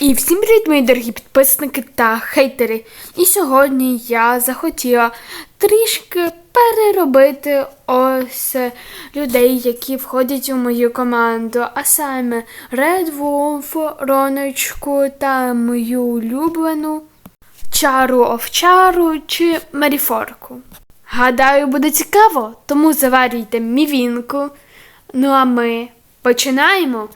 І всім привіт, мої дорогі підписники та хейтери. І сьогодні я захотіла трішки переробити ось людей, які входять у мою команду, а саме Red Wolf, Роночку та мою улюблену Чару Овчару чи Меріфорку. Гадаю, буде цікаво, тому заварюйте мівінку. Ну а ми починаємо.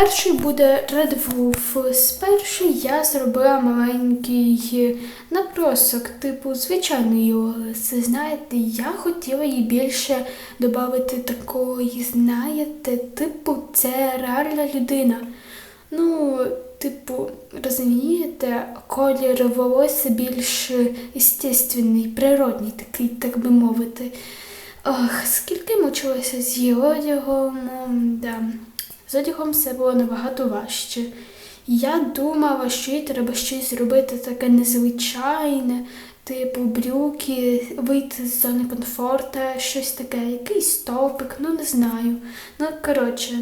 Перший буде Red Wolf. Спершу я зробила маленький набросок, типу звичайний голос. Знаєте, я хотіла їй більше додати такої, знаєте, типу, це реальна людина. Ну, типу, розумієте, колір волосся більш естественний, природний такий, так би мовити. Ох, скільки мучилася з одягом, м, да. З одягом все було набагато важче. Я думала, що їй треба щось зробити таке незвичайне, типу брюки, вийти з зони комфорту, щось таке, якийсь топик, ну не знаю. Ну, коротше,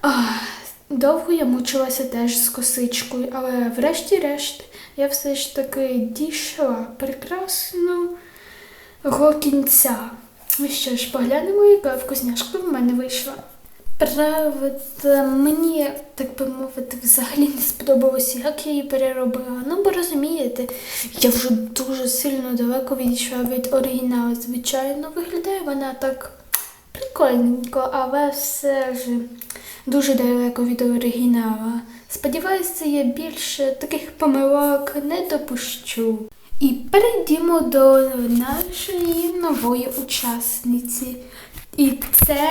ах, довго я мучилася теж з косичкою, але врешті-решт я все ж таки дійшла прекрасного кінця. Ну що ж, поглянемо, яка вкусняшка в мене вийшла. Правда, мені, так би мовити, взагалі не сподобалося, як я її переробила. Ну, бо розумієте, я вже дуже сильно далеко відійшла від оригіналу. Звичайно, виглядає вона так прикольненько, але все ж дуже далеко від оригіналу. Сподіваюся, я більше таких помилок не допущу. І перейдімо до нашої нової учасниці. І це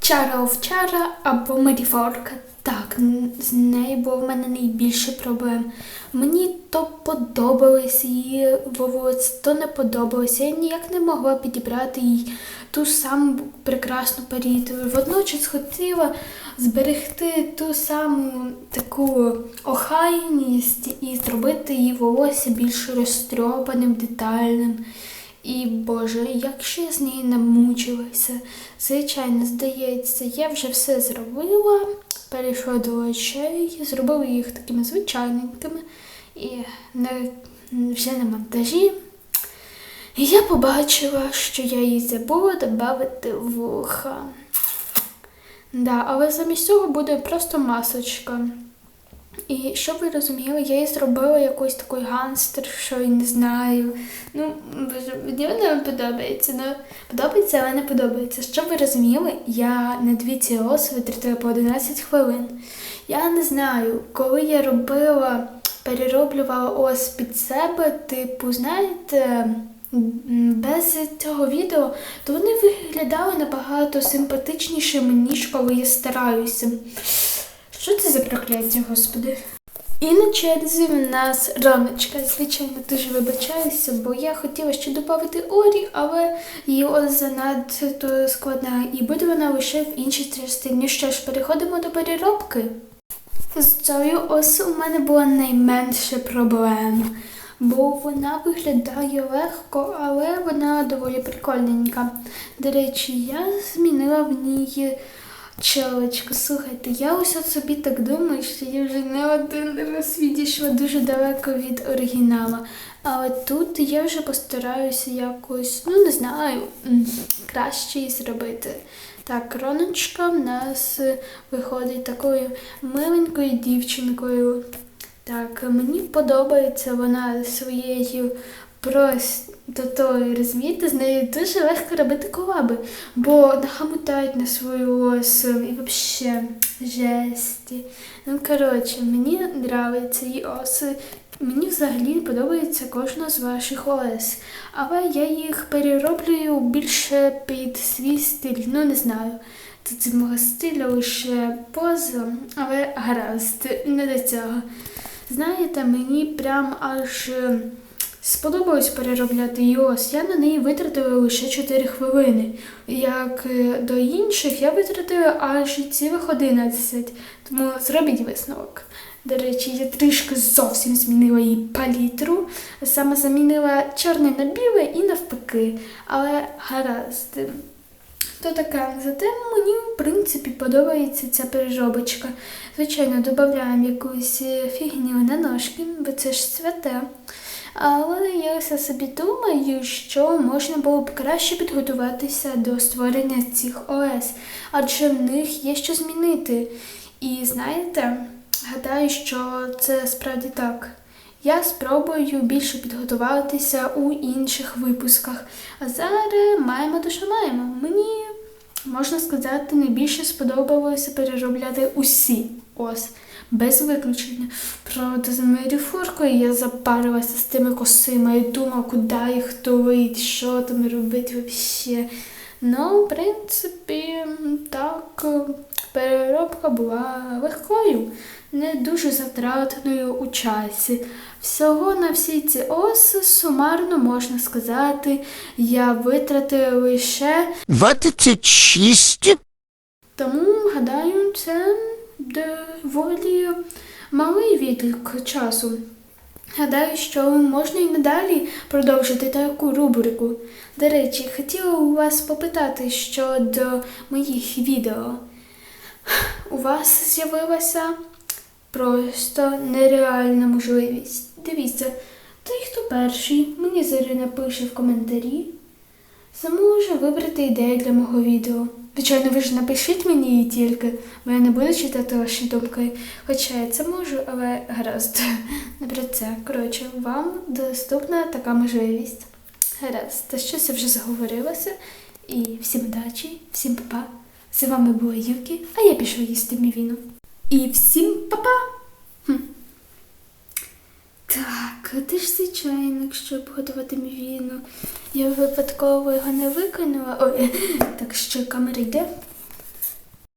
Чара овчара або Меріфорка. Так, з нею було в мене найбільше проблем. Мені то подобалось її волосся, то не подобалося. Я ніяк не могла підібрати їй ту саму прекрасну паріту. Водночас хотіла зберегти ту саму таку охайність і зробити її волосся більш розтрьопаним, детальним. І Боже, як ще я з нею намучилася. Звичайно, здається, я вже все зробила, перейшла до очей, зробила їх такими звичайненькими і не, вже на монтажі. І я побачила, що я їй забула додати вуха. Да, але замість цього буде просто масочка. І щоб ви розуміли, я їй зробила якусь такий ганстер, що я не знаю. Ну, мені вона подобається. Ну, подобається, але не подобається. Щоб ви розуміли, я на дві ці оси витратила по 11 хвилин. Я не знаю, коли я робила, перероблювала ос під себе, типу, знаєте. Без цього відео, то вони виглядали набагато симпатичнішими, ніж коли я стараюся. Що це за прокляття, господи? І на черзі в нас раночка. Звичайно, дуже вибачаюся, бо я хотіла ще додати Орі, але її занадто складна, і буде вона лише в іншій частині. Що ж, переходимо до переробки. З цією ось у мене була найменше проблем, бо вона виглядає легко, але вона доволі прикольненька. До речі, я змінила в ній Чолочку, слухайте, я ось от собі так думаю, що я вже не один раз відійшла дуже далеко від оригіналу. Але тут я вже постараюся якось, ну не знаю, краще зробити. Так, Роночка в нас виходить такою миленькою дівчинкою. Так, мені подобається вона своєю простотою, розумієте, з нею дуже легко робити колаби, бо нахамутають на свою осу і взагалі жесті. Ну, коротше, мені подобаються її оси. Мені взагалі подобається кожна з ваших ОС, але я їх перероблюю більше під свій стиль. Ну, не знаю. Тут з мого стилю лише поза, але гаразд, не до цього. Знаєте, мені прям аж сподобалось переробляти iOS. Я на неї витратила лише 4 хвилини. Як е, до інших я витратила аж цілих 11. Тому зробіть висновок. До речі, я трішки зовсім змінила її палітру, саме замінила чорне на біле і навпаки. Але гаразд. То таке, зате мені, в принципі, подобається ця переробочка. Звичайно, додаємо якусь е, фігню на ножки, бо це ж святе. Але я все собі думаю, що можна було б краще підготуватися до створення цих ОС, адже в них є що змінити. І знаєте, гадаю, що це справді так. Я спробую більше підготуватися у інших випусках. А зараз маємо те, що маємо. Мені, можна сказати, найбільше сподобалося переробляти усі ос, без виключення. Правда, з меріфоркою я запарилася з тими косима і думала, куди їх тулить, що там робити взагалі. Ну, в принципі, так, переробка була легкою, не дуже затратною у часі. Всього на всі ці оси сумарно можна сказати, я витратила лише, Двадцять шість. тому гадаю, це доволі малий відлік часу. Гадаю, що можна і надалі продовжити таку рубрику. До речі, хотіла у вас попитати щодо моїх відео. У вас з'явилася просто нереальна можливість. Дивіться, той, хто перший, мені зараз напише в коментарі, зможе вибрати ідею для мого відео. Звичайно, ви ж напишіть мені її тільки, бо я не буду читати ваші думки. Хоча я це можу, але гаразд. Не про це. Коротше, вам доступна така можливість. Гаразд, та щось я вже заговорилася. І всім удачі, всім па-па. З вами була Юкі, а я пішла їсти мівіну. І всім па-па! Хм. Так, де ж чайник, щоб готувати мівіну? Я випадково його не викинула. Ой, так що камера йде.